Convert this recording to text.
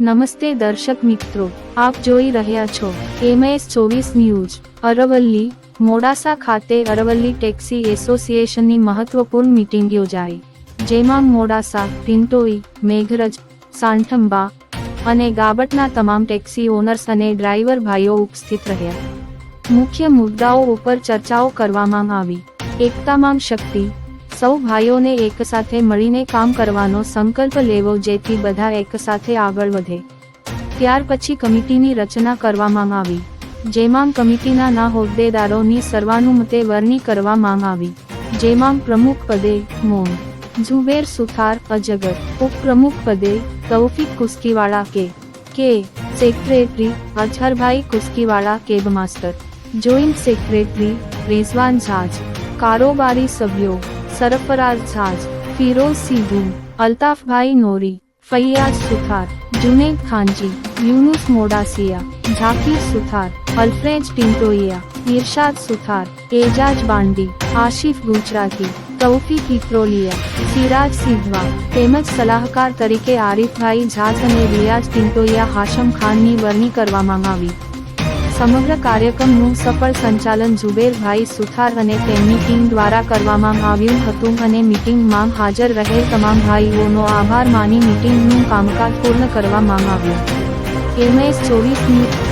નમસ્તે દર્શક મિત્રો, આપ જોઈ રહ્યા છો એમએસ ચોવીસ ન્યૂઝ. અરવલ્લી, મોડાસા ખાતે અરવલ્લી ટેક્સી એસોસિએશનની મહત્વપૂર્ણ મિટિંગ યોજાઈ, જેમાં મોડાસા, પિંટોઈ, મેઘરજ, સાંઠંબા અને ગાબટના તમામ ટેક્સી ઓનર્સ અને ડ્રાઈવર ભાઈઓ ઉપસ્થિત રહ્યા. મુખ્ય મુદ્દાઓ ઉપર ચર્ચાઓ કરવામાં આવી. એકતામાં શક્તિ સૌ ભાઈઓને એકસાથે મળીને કામ કરવાનો સંકલ્પ લેવો જેથી બધા એકસાથે આગળ વધે. ત્યાર પછી કમિટીની રચના કરવામાં આવી, જેમાં કમિટીના ના હોદ્દેદારોની સર્વાનુમતે વરણી કરવામાં આવી, જેમાં પ્રમુખ પદે મોન ઝુબેર સુથાર અજગર, ઉપપ્રમુખ પદે તૌફિક કુસ્કીવાળા કે કે, સેક્રેટરી અજહરભાઈ કુસ્કીવાળા કેબ માસ્ટર જોઈન્ટ સેક્રેટરી રેઝવાન ઝાજ કારોબારી સભ્યો સરફરાઝ ઝાઝ ફિરોઝ સિદ્ધુ અલ્તાફભાઈ નોરી ફૈયાજ સુથાર, જુનેદ ખાનજી, યુનુસ મોડાસિયા, ઝાકીર સુથાર અલ્ફ્રેજ ટિન્ટોઇયા ઇરશાદ સુથાર, એજાજ બાંડી, આશિફ ગુજરાતી, તૌફીક ઇક્રોલિયા સિરાજ સિદ્ધવા તેમજ સલાહકાર તરીકે આરિફભાઈ ઝાઝ અને રિયાઝ ટિન્ટોઇયા હાશમ ખાનની વરણી કરવામાં આવી. સમગ્ર કાર્યક્રમનું સફળ સંચાલન ઝુબેરભાઈ સુથાર અને તેમની ટીમ દ્વારા કરવામાં આવ્યું હતું અને મિટિંગમાં હાજર રહેલ તમામ ભાઈઓનો આભાર માની મીટિંગનું કામકાજ પૂર્ણ કરવામાં આવ્યું. એમએસ ચોવીસ ન્યૂઝ